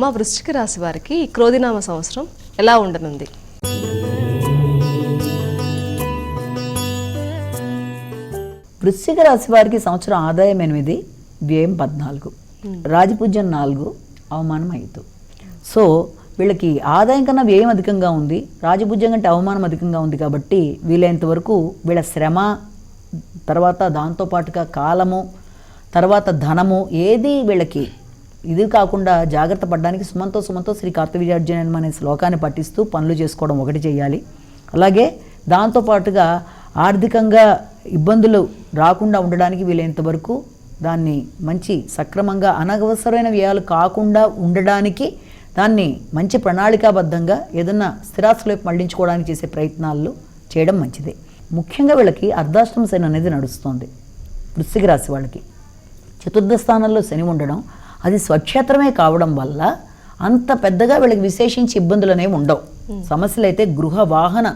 మా వృశ్చిక రాశి వారికి క్రోధినామ సంవత్సరం ఎలా ఉండనుంది? వృశ్చిక రాశి వారికి సంవత్సరం ఆదాయం ఎనిమిది వ్యయం పద్నాలుగు రాజపూజ్యం నాలుగు అవమానం ఐదు. సో వీళ్ళకి ఆదాయం కన్నా వ్యయం అధికంగా ఉంది రాజపూజ్యం కంటే అవమానం అధికంగా ఉంది కాబట్టి వీలైనంత వరకు వీళ్ళ శ్రమ తర్వాత దాంతోపాటుగా కాలము తర్వాత ధనము ఏది వీళ్ళకి ఇది కాకుండా జాగ్రత్త పడడానికి సుమంతో సుమంతో శ్రీ కార్తవీర్యార్జున అనే శ్లోకాన్ని పఠిస్తూ పనులు చేసుకోవడం ఒకటి చేయాలి. అలాగే దాంతోపాటుగా ఆర్థికంగా ఇబ్బందులు రాకుండా ఉండడానికి వీలైనంత వరకు దాన్ని మంచి సక్రమంగా అనవసరమైన వ్యయాలు కాకుండా ఉండడానికి దాన్ని మంచి ప్రణాళికాబద్ధంగా ఏదన్నా స్థిరాస్తులైపు వైపు మళ్ళించుకోవడానికి చేసే ప్రయత్నాలు చేయడం మంచిదే. ముఖ్యంగా వీళ్ళకి అర్ధాష్టమ శని అనేది నడుస్తుంది. వృశ్చిక రాశి వాళ్ళకి. చతుర్థ స్థానంలో శని ఉండడం అది స్వక్షేత్రమే కావడం వల్ల అంత పెద్దగా వీళ్ళకి విశేషించి ఇబ్బందులు అనేవి ఉండవు. సమస్యలు అయితే గృహ వాహన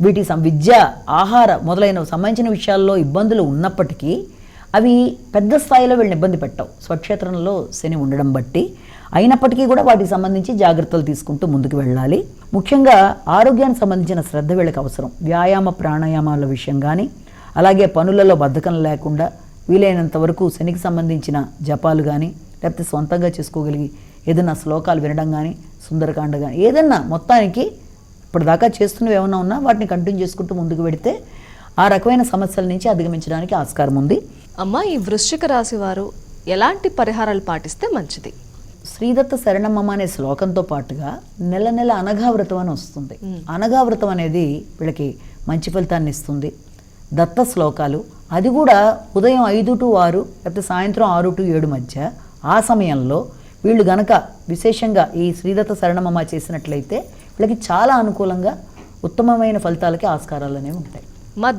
వీటి సం- విద్య ఆహార మొదలైన సంబంధించిన విషయాల్లో ఇబ్బందులు ఉన్నప్పటికీ అవి పెద్ద స్థాయిలో వీళ్ళని ఇబ్బంది పెట్టవు. స్వక్షేత్రంలో శని ఉండడం బట్టి అయినప్పటికీ కూడా వాటికి సంబంధించి జాగ్రత్తలు తీసుకుంటూ ముందుకు వెళ్ళాలి. ముఖ్యంగా ఆరోగ్యానికి సంబంధించిన శ్రద్ధ వీళ్ళకి అవసరం. వ్యాయామ ప్రాణాయామాల విషయం కానీ అలాగే పనులలో బద్ధకం లేకుండా వీలైనంత వరకు శనికి సంబంధించిన జపాలు కానీ లేకపోతే సొంతంగా చేసుకోగలిగి ఏదైనా శ్లోకాలు వినడం కానీ సుందరకాండ కానీ ఏదన్నా మొత్తానికి ఇప్పటిదాకా చేస్తున్నవి ఏమైనా ఉన్నా వాటిని కంటిన్యూ చేసుకుంటూ ముందుకు పెడితే ఆ రకమైన సమస్యల నుంచి అధిగమించడానికి ఆస్కారం ఉంది. అమ్మ ఈ వృశ్చిక రాశి వారు ఎలాంటి పరిహారాలు పాటిస్తే మంచిది? శ్రీదత్త శరణమ్మ అనే శ్లోకంతో పాటుగా నెల నెల అనఘావ్రతం అని వస్తుంది. అనఘావ్రతం అనేది వీళ్ళకి మంచి ఫలితాన్ని ఇస్తుంది. దత్త శ్లోకాలు అది కూడా ఉదయం ఐదు టు ఆరు లేకపోతే సాయంత్రం ఆరు టు ఏడు మధ్య ఆ సమయంలో వీళ్ళు గనక విశేషంగా ఈ శ్రీదత్త శరణమమ్మ చేసినట్లయితే వీళ్ళకి చాలా అనుకూలంగా ఉత్తమమైన ఫలితాలకి ఆస్కారాలు అనేవి ఉంటాయి. మా